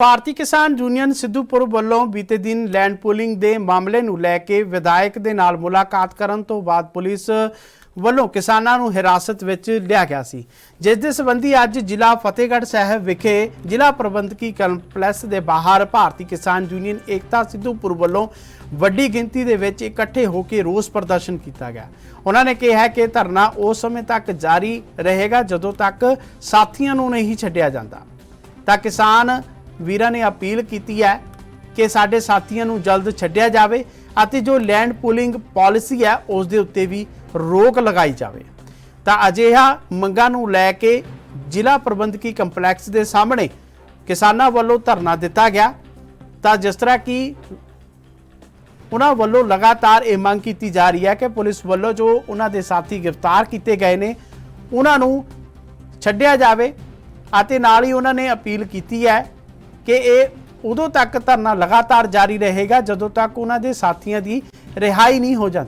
ਭਾਰਤੀ ਕਿਸਾਨ ਯੂਨੀਅਨ ਸਿੱਧੂਪੁਰ ਵੱਲੋਂ ਬੀਤੇ ਦਿਨ ਲੈਂਡ ਪੂਲਿੰਗ ਦੇ ਮਾਮਲੇ ਨੂੰ ਲੈ ਕੇ ਵਿਧਾਇਕ ਦੇ ਨਾਲ ਮੁਲਾਕਾਤ ਕਰਨ ਤੋਂ ਬਾਅਦ ਪੁਲਿਸ ਵੱਲੋਂ ਕਿਸਾਨਾਂ ਨੂੰ ਹਿਰਾਸਤ ਵਿੱਚ ਲਿਆ ਗਿਆ ਸੀ। ਜਿਸ ਦੇ ਸੰਬੰਧੀ ਅੱਜ ਜ਼ਿਲ੍ਹਾ ਫਤਿਹਗੜ੍ਹ ਸਾਹਿਬ ਵਿਖੇ ਜ਼ਿਲ੍ਹਾ ਪ੍ਰਬੰਧਕੀ ਕੰਪਲੈਕਸ ਦੇ ਬਾਹਰ ਭਾਰਤੀ ਕਿਸਾਨ ਯੂਨੀਅਨ ਏਕਤਾ ਸਿੱਧੂਪੁਰ ਵੱਲੋਂ ਵੱਡੀ ਗਿਣਤੀ ਦੇ ਵਿੱਚ ਇਕੱਠੇ ਹੋ ਕੇ ਰੋਸ ਪ੍ਰਦਰਸ਼ਨ ਕੀਤਾ ਗਿਆ। ਉਹਨਾਂ ਨੇ ਕਿਹਾ ਕਿ ਧਰਨਾ ਉਸ ਸਮੇਂ ਤੱਕ ਜਾਰੀ ਰਹੇਗਾ ਜਦੋਂ ਤੱਕ ਸਾਥੀਆਂ ਨੂੰ ਨਹੀਂ ਛੱਡਿਆ ਜਾਂਦਾ। ਤਾਂ ਕਿਸਾਨ ਵੀਰਾਂ ਨੇ ਅਪੀਲ ਕੀਤੀ ਹੈ ਕਿ ਸਾਡੇ ਸਾਥੀਆਂ ਨੂੰ ਜਲਦ ਛੱਡਿਆ ਜਾਵੇ ਅਤੇ ਜੋ ਲੈਂਡ ਪੂਲਿੰਗ ਪਾਲਿਸੀ ਹੈ, ਉਸ ਦੇ ਉੱਤੇ ਵੀ ਰੋਕ ਲਗਾਈ ਜਾਵੇ। ਤਾਂ ਅਜਿਹਾ ਮੰਗਾਂ ਨੂੰ ਲੈ ਕੇ ਜ਼ਿਲ੍ਹਾ ਪ੍ਰਬੰਧਕੀ ਕੰਪਲੈਕਸ ਦੇ ਸਾਹਮਣੇ ਕਿਸਾਨਾਂ ਵੱਲੋਂ ਧਰਨਾ ਦਿੱਤਾ ਗਿਆ। ਤਾਂ ਜਿਸ ਤਰ੍ਹਾਂ ਕਿ ਉਹਨਾਂ ਵੱਲੋਂ ਲਗਾਤਾਰ ਇਹ ਮੰਗ ਕੀਤੀ ਜਾ ਰਹੀ ਹੈ ਕਿ ਪੁਲਿਸ ਵੱਲੋਂ ਜੋ ਉਹਨਾਂ ਦੇ ਸਾਥੀ ਗ੍ਰਿਫਤਾਰ ਕੀਤੇ ਗਏ ਨੇ, ਉਹਨਾਂ ਨੂੰ ਛੱਡਿਆ ਜਾਵੇ ਅਤੇ ਨਾਲ ਹੀ ਉਹਨਾਂ ਨੇ ਅਪੀਲ ਕੀਤੀ ਹੈ ਕਿ ਇਹ ਉਦੋਂ ਤੱਕ ਧਰਨਾ ਲਗਾਤਾਰ ਜਾਰੀ ਰਹੇਗਾ ਜਦੋਂ ਤੱਕ ਉਹਨਾਂ ਦੇ ਸਾਥੀਆਂ ਦੀ ਰਿਹਾਈ ਨਹੀਂ ਹੋ ਜਾਂਦੀ।